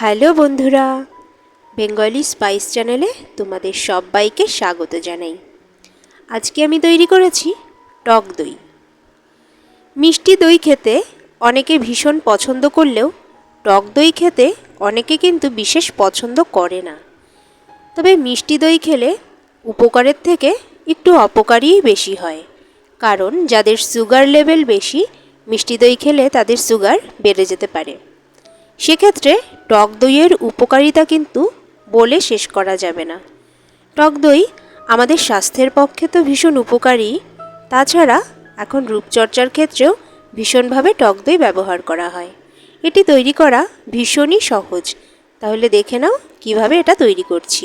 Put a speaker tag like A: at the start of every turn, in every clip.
A: Hello বন্ধুরা, Bengali spice চ্যানেলে তোমাদের সবাইকে স্বাগত জানাই। আজকে আমি তৈরি করেছি টক দই। মিষ্টি দই খেতে অনেকে ভীষণ পছন্দ করলেও টক দই খেতে অনেকে কিন্তু বিশেষ পছন্দ করে না। তবে মিষ্টি দই খেলে উপকারের থেকে একটু অপকারই বেশি হয়, কারণ যাদের সুগার লেভেল বেশি, মিষ্টি দই খেলে তাদের সুগার বেড়ে যেতে পারে। সেক্ষেত্রে টক দইয়ের উপকারিতা কিন্তু বলে শেষ করা যাবে না। টক দই আমাদের স্বাস্থ্যের পক্ষে তো ভীষণ উপকারী, তাছাড়া এখন রূপচর্চার ক্ষেত্রেও ভীষণভাবে টক দই ব্যবহার করা হয়। এটি তৈরি করা ভীষণই সহজ। তাহলে দেখে নাও কীভাবে এটা তৈরি করছি।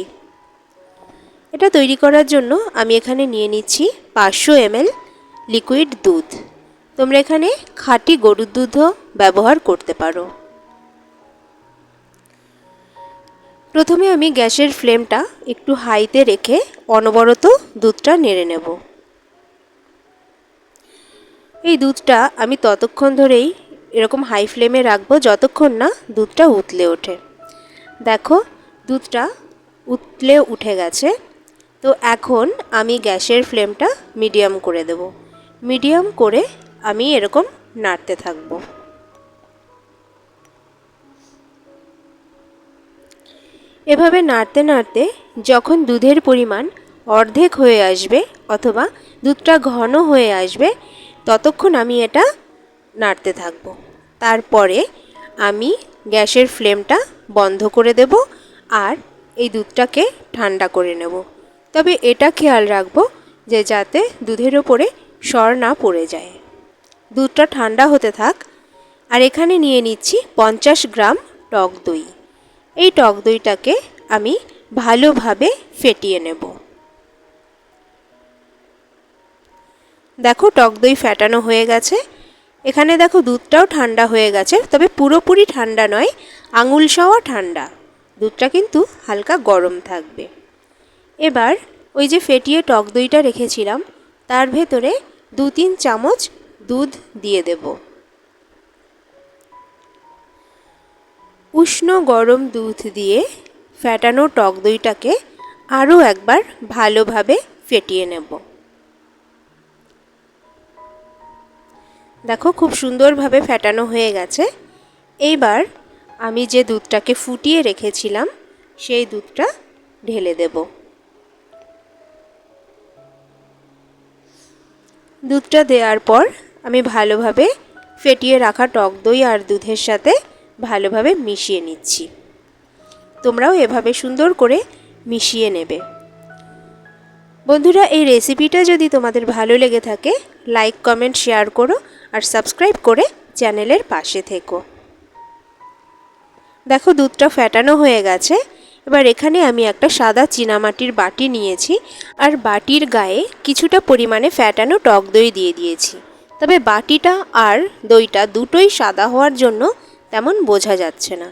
A: এটা তৈরি করার জন্য আমি এখানে নিয়ে নিচ্ছি পাঁচশো এমএল লিকুইড দুধ। তোমরা এখানে খাঁটি গরুর দুধও ব্যবহার করতে পারো। প্রথমে আমি গ্যাসের ফ্লেমটা একটু হাইতে রেখে অনবরত দুধটা নেড়ে নেব। এই দুধটা আমি ততক্ষণ ধরেই এরকম হাই ফ্লেমে রাখব যতক্ষণ না দুধটা উতলে ওঠে। দেখো, দুধটা উতলে উঠে গেছে। তো এখন আমি গ্যাসের ফ্লেমটা মিডিয়াম করে দেব। মিডিয়াম করে আমি এরকম নাড়তে থাকব। এভাবে নাড়তে নাড়তে যখন দুধের পরিমাণ অর্ধেক হয়ে আসবে অথবা দুধটা ঘন হয়ে আসবে, ততক্ষণ আমি এটা নাড়তে থাকব। তারপরে আমি গ্যাসের ফ্লেমটা বন্ধ করে দেব আর এই দুধটাকে ঠান্ডা করে নেব। তবে এটা খেয়াল রাখব যে যাতে দুধের ওপরে সর না পড়ে যায়। দুধটা ঠান্ডা হতে থাক। আর এখানে নিয়ে নিচ্ছি পঞ্চাশ গ্রাম টক দই। এই টক দইটাকে আমি ভালোভাবে ফেটিয়ে নেব। দেখো টক দই ফ্যাটানো হয়ে গেছে। এখানে দেখো দুধটাও ঠান্ডা হয়ে গেছে, তবে পুরোপুরি ঠান্ডা নয়, আঙুল সওয়া ঠান্ডা। দুধটা কিন্তু হালকা গরম থাকবে। এবার ওই যে ফেটিয়ে টক দইটা রেখেছিলাম, তার ভেতরে দু তিন চামচ দুধ দিয়ে দেবো। উষ্ণ গরম দুধ দিয়ে ফ্যাটানো টক দইটাকে আরও একবার ভালোভাবে ফেটিয়ে নেব। দেখো খুব সুন্দরভাবে ফ্যাটানো হয়ে গেছে। এইবার আমি যে দুধটাকে ফুটিয়ে রেখেছিলাম, সেই দুধটা ঢেলে দেব। দুধটা দেওয়ার পর আমি ভালোভাবে ফেটিয়ে রাখা টক দই আর দুধের সাথে ভালোভাবে মিশিয়ে নিচ্ছি। তোমরাও এভাবে সুন্দর করে মিশিয়ে নেবে। বন্ধুরা, এই রেসিপিটা যদি তোমাদের ভালো লেগে থাকে, লাইক, কমেন্ট, শেয়ার করো আর সাবস্ক্রাইব করে চ্যানেলের পাশে থেকো। দেখো, দুধটা ফ্যাটানো হয়ে গেছে। এবার এখানে আমি একটা সাদা চীনামাটির বাটি নিয়েছি আর বাটির গায়ে কিছুটা পরিমাণে ফ্যাটানো টক দই দিয়ে দিয়েছি। তবে বাটিটা আর দইটা দুটোই সাদা হওয়ার জন্য তেমন বোঝা যাচ্ছে না।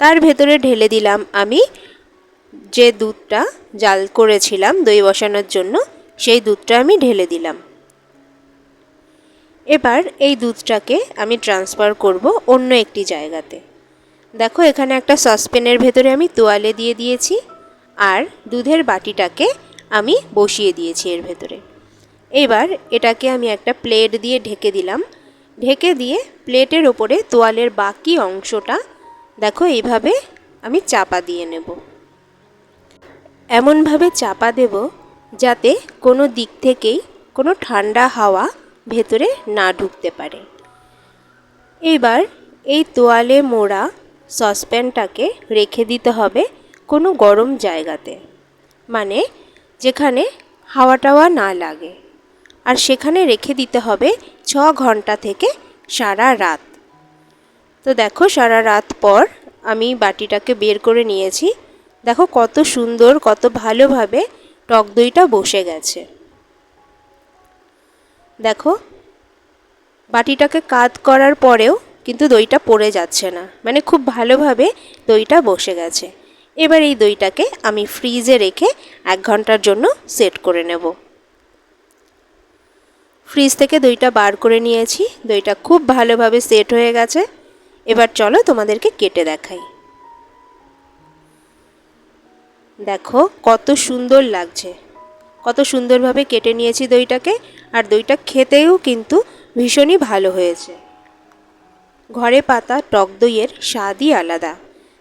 A: তার ভেতরে ঢেলে দিলাম আমি যে দুধটা জাল করেছিলাম দই বসানোর জন্য, সেই দুধটা আমি ঢেলে দিলাম। এবার এই দুধটাকে আমি ট্রান্সফার করব অন্য একটি জায়গাতে। দেখো, এখানে একটা সসপ্যানের ভেতরে আমি তোয়ালে দিয়ে দিয়েছি আর দুধের বাটিটাকে আমি বসিয়ে দিয়েছি এর ভেতরে। এবার এটাকে আমি একটা প্লেট দিয়ে ঢেকে দিলাম ঢেকে দিয়ে প্লেটের ওপরে তোয়ালের বাকি অংশটা, দেখো এইভাবে আমি চাপা দিয়ে নেব। এমনভাবে চাপা দেব যাতে কোনো দিক থেকেই কোনো ঠান্ডা হাওয়া ভেতরে না ঢুকতে পারে। এবার এই তোয়ালে মোড়া সসপ্যানটাকে রেখে দিতে হবে কোনো গরম জায়গাতে মানে যেখানে হাওয়া টাওয়া না লাগে। আর সেখানে রেখে দিতে হবে ছ ঘণ্টা থেকে সারা রাত। তো দেখো সারা রাত পর আমি বাটিটাকে বের করে নিয়েছি। দেখো কত সুন্দর, কত ভালোভাবে টক দইটা বসে গেছে। দেখো বাটিটাকে কাত করার পরেও কিন্তু দইটা পড়ে যাচ্ছে না। মানে খুব ভালোভাবে দইটা বসে গেছে। এবার এই দইটাকে আমি ফ্রিজে রেখে এক ঘণ্টার জন্য সেট করে নেব। ফ্রিজ থেকে দইটা বার করে নিয়েছি। দইটা খুব ভালোভাবে সেট হয়ে গেছে। এবার চলো তোমাদেরকে কেটে দেখাই। দেখো, কত সুন্দর লাগছে। কত সুন্দরভাবে কেটে নিয়েছি দইটাকে। আর দইটা খেতেও কিন্তু ভীষণই ভালো হয়েছে। ঘরে পাতা, টক দইয়ের স্বাদই আলাদা।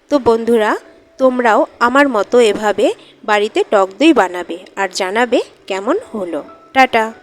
A: তো বন্ধুরা, তোমরাও আমার মতো এভাবে বাড়িতে টক দই বানাবে আর জানাবে কেমন হলো। টাটা।